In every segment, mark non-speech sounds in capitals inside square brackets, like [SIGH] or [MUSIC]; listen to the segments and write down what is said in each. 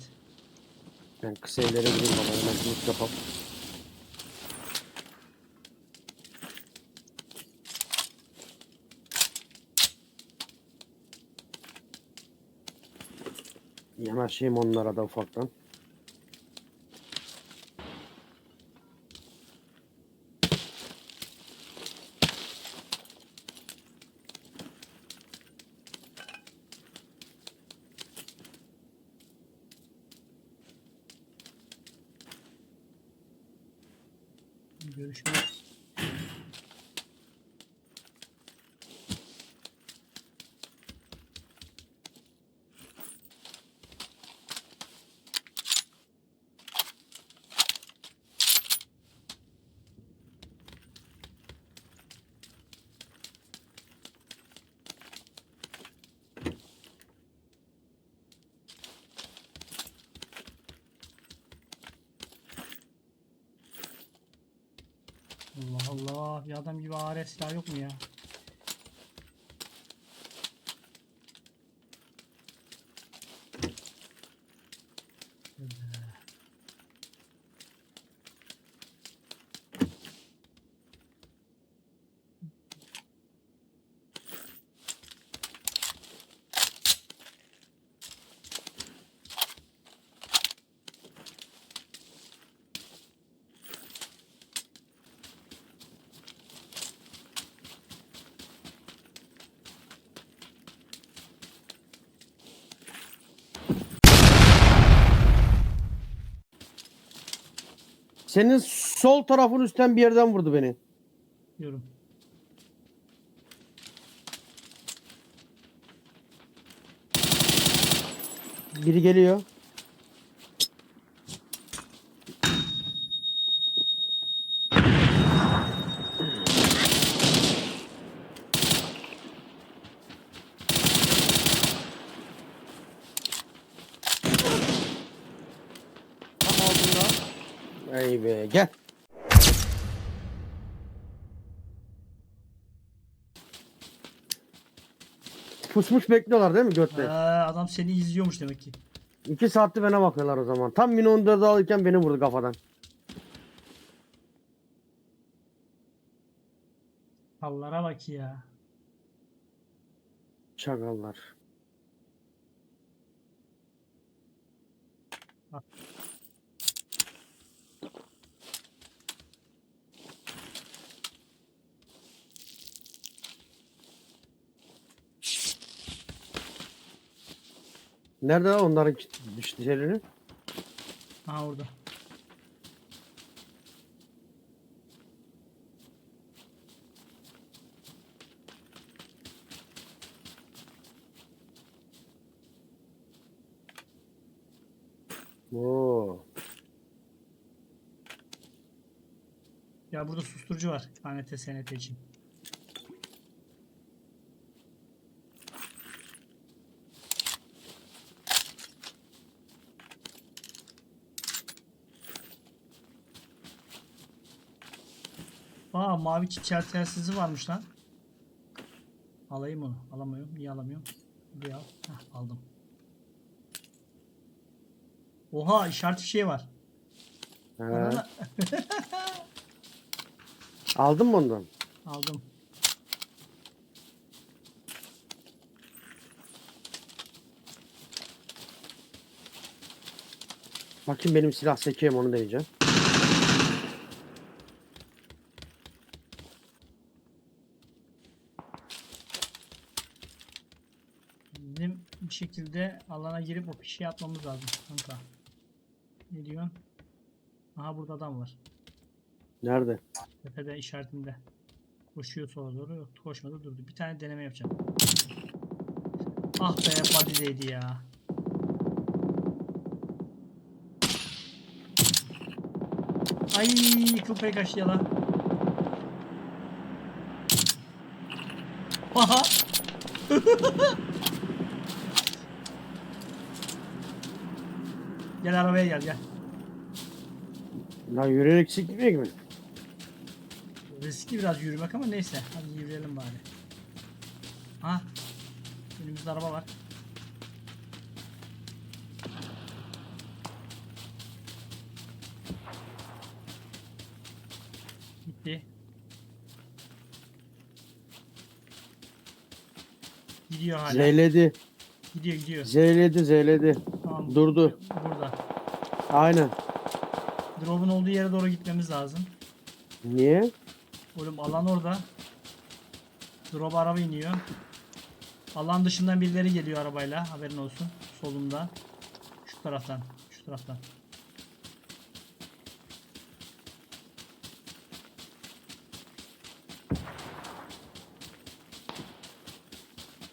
evet. Ben kısa evlere gideyim baba. Hemen loot yapalım. Yanaşayım onlara da ufaktan. Görüşürüz. Allah. Bir adam gibi AR silah yok mu ya? Senin sol tarafın üstten bir yerden vurdu beni. Diyorum. Biri geliyor. Ey be gel. Pusmuş bekliyorlar değil mi götle? Adam seni izliyormuş demek ki. İki saattir bana bakıyorlar o zaman. Tam Mini 14'ü alırken beni vurdu kafadan. Allah'a bak ya. Çakallar. Nerede lan onların şeyleri? Aha orada. Oo. Ya burada susturucu var. KNT SNT için. Aa mavi çiçeği telsizi varmış lan. Alayım onu. Alamıyorum. Niye alamıyorum? Buraya al. Heh, aldım. Oha işaret şey var. He. [LAUGHS] Aldın mı ondan? Aldım. Bakayım benim silah sekiyor onu deneyeceğim. Bir şekilde alana girip o pişi atmamız lazım kanka. Ne diyorsun? Aha burada adam var. Nerede? Tepede işaretinde. Koşuyor sola doğru. Yok koşmadı durdu. Bir tane deneme yapacağım. Ah be body'deydi ya. Ay kıl payı kaçtı ya lan. Aha. [LAUGHS] Gel arabaya gel gel. Lan yürüyerek sikmeyecek mi? Riski biraz yürümek ama neyse. Hadi yürüyelim bari. Ha? Önümüzde araba var. Gitti. Gidiyor hala. Zeyledi. Gidiyor gidiyor. Zeyledi zeyledi. Tamam. Durdu. Burada. Aynen. Drop'un olduğu yere doğru gitmemiz lazım. Niye? Oğlum alan orada. Drop araba iniyor. Alan dışından birileri geliyor arabayla. Haberin olsun. Solumda. Şu taraftan. Şu taraftan.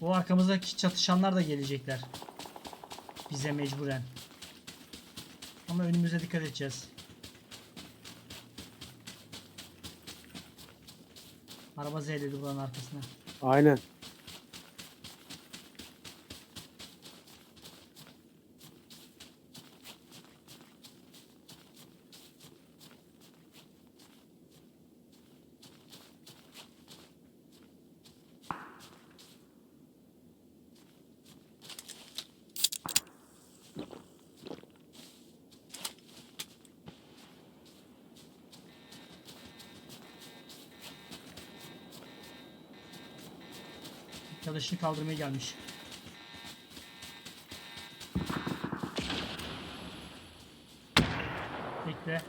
Bu arkamızdaki çatışanlar da gelecekler. Bize mecburen. Ama önümüze dikkat edeceğiz. Araba zeyledi buranın arkasına. Aynen. Arkadaşını kaldırmaya gelmiş. Bekle.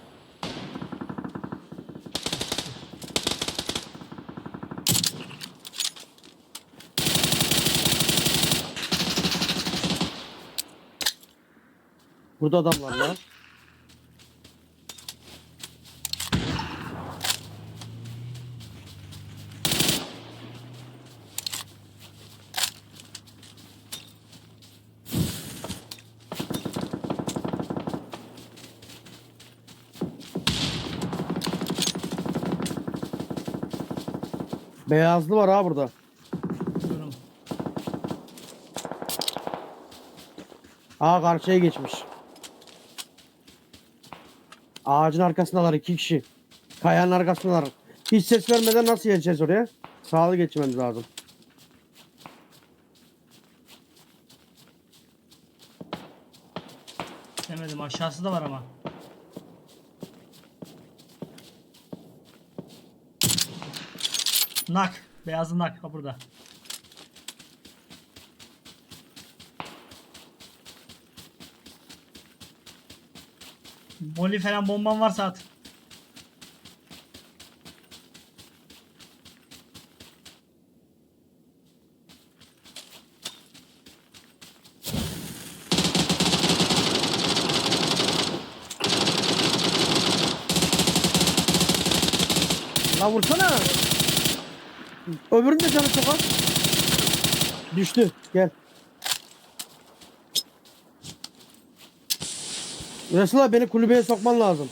Burada adam var. Beyazlı var ha burada. Durum. Aa karşıya geçmiş. Ağacın arkasındalar iki kişi. Kayanın arkasındalar. Hiç ses vermeden nasıl geçeceğiz oraya? Sağlı geçmemiz lazım. Demedim aşağısı da var ama. Nak. Beyazlı nak. Ha burada. Moli falan bomban varsa at. La vursana. Öbürünün de canı çok az. Düştü. Gel. Resul abi beni kulübeye sokman lazım.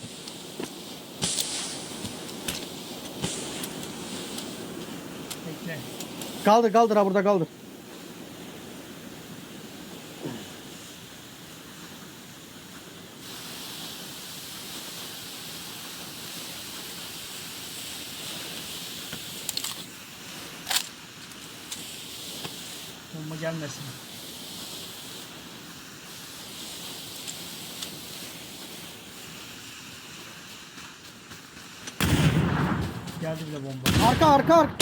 Bekle. Kaldır kaldır ha burada kaldır. Bomba gelmesin. Geldi bile bomba. Arka arka arka.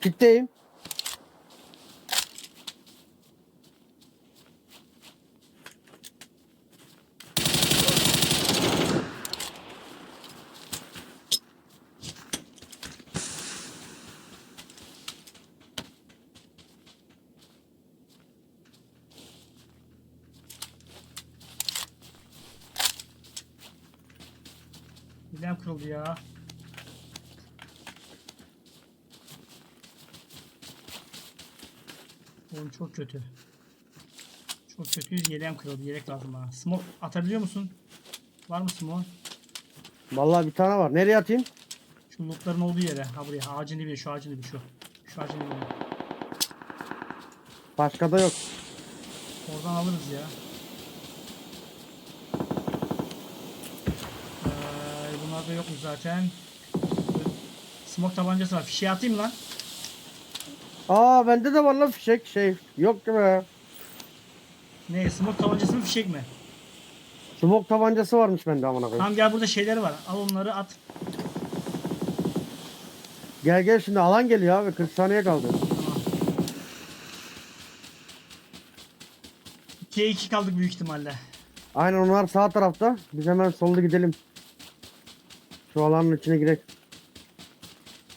Kitleyim. Kırıldı ya. Oğlum çok kötü. Çok kötüyüz. Yeleğim kırıldı. Yelek lazım bana. Smoke atabiliyor musun? Var mı smoke? Vallahi bir tane var. Nereye atayım? Şu lootların olduğu yere. Ha buraya. Ağacın dibine. Şu ağacın dibine. Şu. Şu ağacın dibine. Başka da yok. Oradan alırız ya. Bunlar da yokmuş zaten. Smoke tabancası var. Fişeği atayım lan. Aa bende de var lan fişek şey. Yok ki be. Ne? Smoke tabancası mı fişek mi? Smoke tabancası varmış bende amına koyayım. Tamam gel burada şeyleri var. Al onları at. Gel gel şimdi alan geliyor abi 40 saniye kaldı. Tamam. 2'ye 2 kaldık büyük ihtimalle. Aynen onlar sağ tarafta. Biz hemen solda gidelim. Şu alanın içine girek.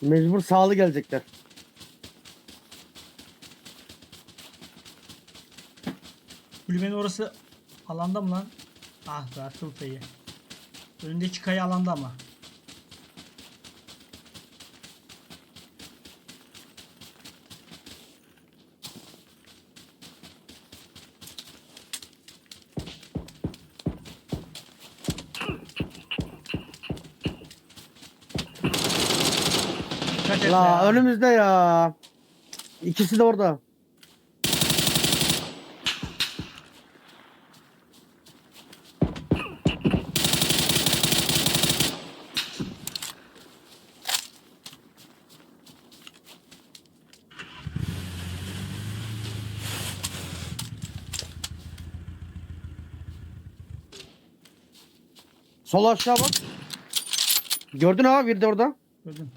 Mecbur sağlı gelecekler. Kulübenin orası alanda mı lan? Ah be payı. Önündeki kaya alanda ama. La ya. önümüzde ya. İkisi de orada. Sol aşağı bak. Gördün abi bir de orada. Gördüm.